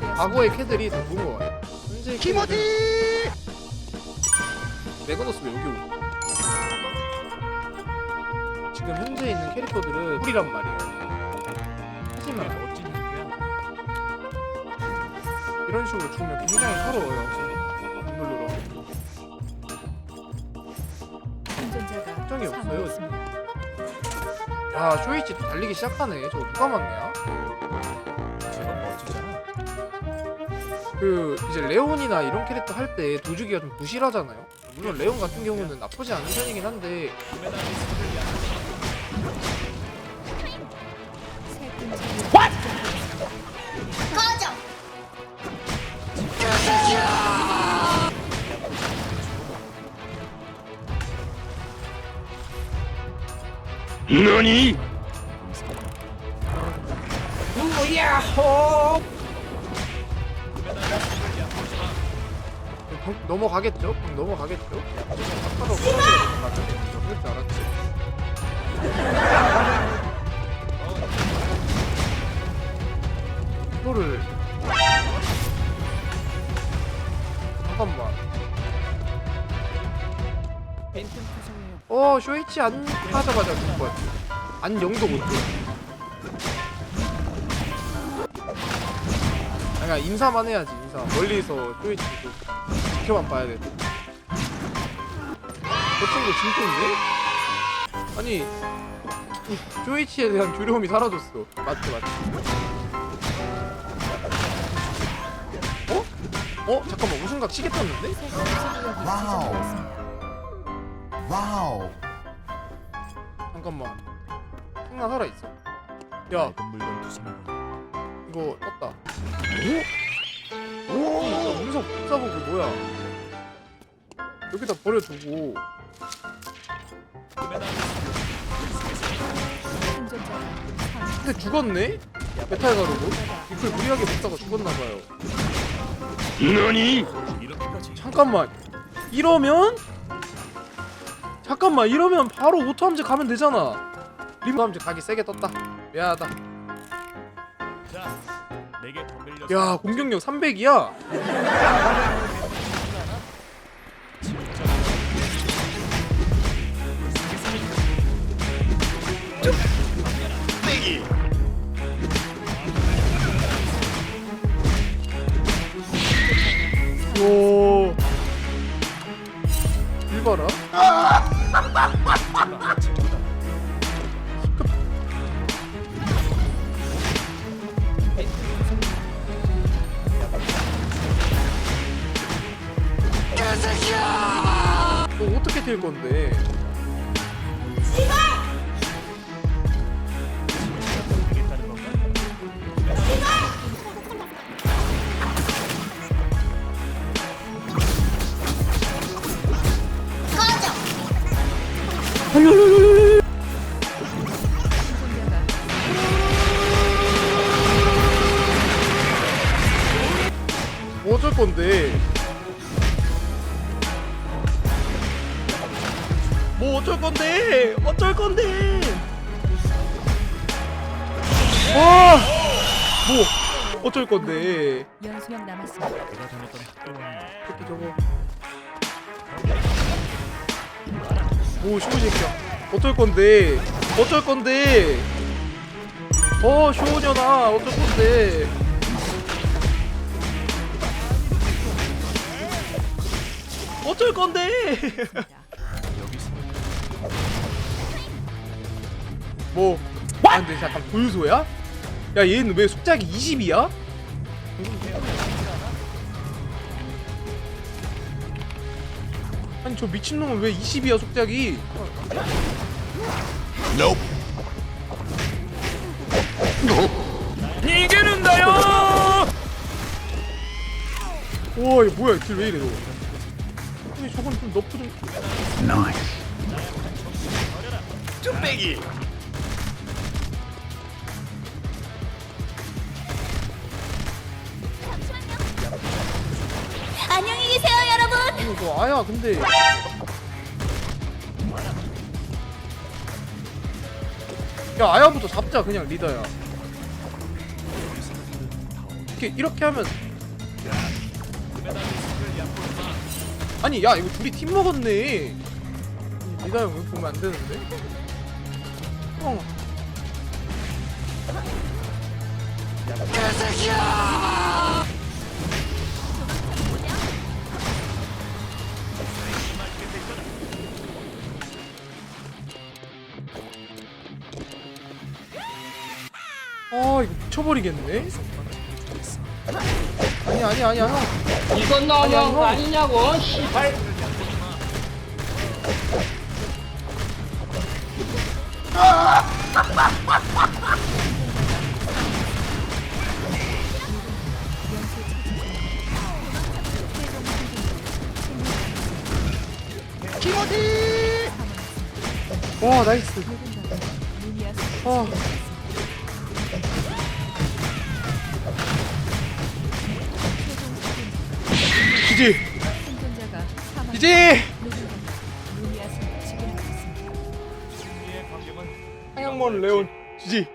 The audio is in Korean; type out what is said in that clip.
과거의 캐들이 더 좋은 거 같아요. 현재 키모지 메가노스 왜 여기 오고? 지금 현재 있는 캐릭터들은 꿀이란 말이에요. 하지만 멋진 행동이야. 이런 식으로 죽으면 굉장히 서러워요. 눈물로. 생존자가 걱정이 없어요. 사망했습니다. 야 쇼이치 또 달리기 시작하네. 저거 누가 맞냐? 그 이제 레온이나 이런 캐릭터 할 때 도주기가 좀 부실하잖아요. 물론 레온 같은 경우는 나쁘지 않은 편이긴 한데. 새 금지구 너니 방- 넘어가겠죠? 그럼 넘어가겠죠? 아까도? 그럴 줄 알았지. 이거를 잠깐만. 어 쇼이치 안 하자마자 같아. 안 영도 못 줘. 아니 그냥 인사만 해야지 인사. 멀리서 쇼이치 좀 지켜만 봐야 돼. 저 친구 진통인데? 아니 이 쇼이치에 대한 두려움이 사라졌어. 맞지 맞지. 어? 어? 잠깐만 우승각 금지구역이 와우. 와우 잠깐만. 생나 살아 있어. 야 물건. 이거 떴다. 오? 오! 운석 복사보 그 뭐야? 여기다 버려두고. 근데 죽었네? 메탈 가루고? 이걸 무리하게 먹다가 죽었나봐요. 너니. 잠깐만 이러면 잠깐만 이러면 바로 오토 함재 가면 되잖아. 리모 함재 가기 세게 떴다. 미안하다. 야 공격력 300이야. 1번아 어떻게 될 건데? 뭐 어쩔 건데? 어쩔 건데? 와! 뭐 어쩔 건데? 연수명 남았습니다. 내가 다녔던 학교는 새끼 저거. 오, 쇼 새끼야. 어쩔 건데? 어쩔 건데? 어, 쇼녀나 어쩔 건데? 어쩔 건데? 뭐? 아 근데 잠깐 불소야? 야 얘는 왜 숙작이 20이야? 아니 저 미친놈은 왜 20이야 숙작이? Nope 이기는다요. 와 이거 뭐야 딜왜 이래 너? 아니 저건 좀 너프 좀 Nice 좀 빼기 안녕히 계세요, 여러분. 이거 아야 근데. 야 아야부터 잡자 그냥 리더야. 이렇게 이렇게 하면. 아니 야 이거 둘이 팀 먹었네. 리더야 보면 안 되는데? 어. 아 이거 미쳐버리겠네. 아니 아니 아니야 형 이건 아니, 너무한 거 아니, 아니냐고 씨발. 와 나이스. 루미아 지지. 지지 상향몬 레온 지지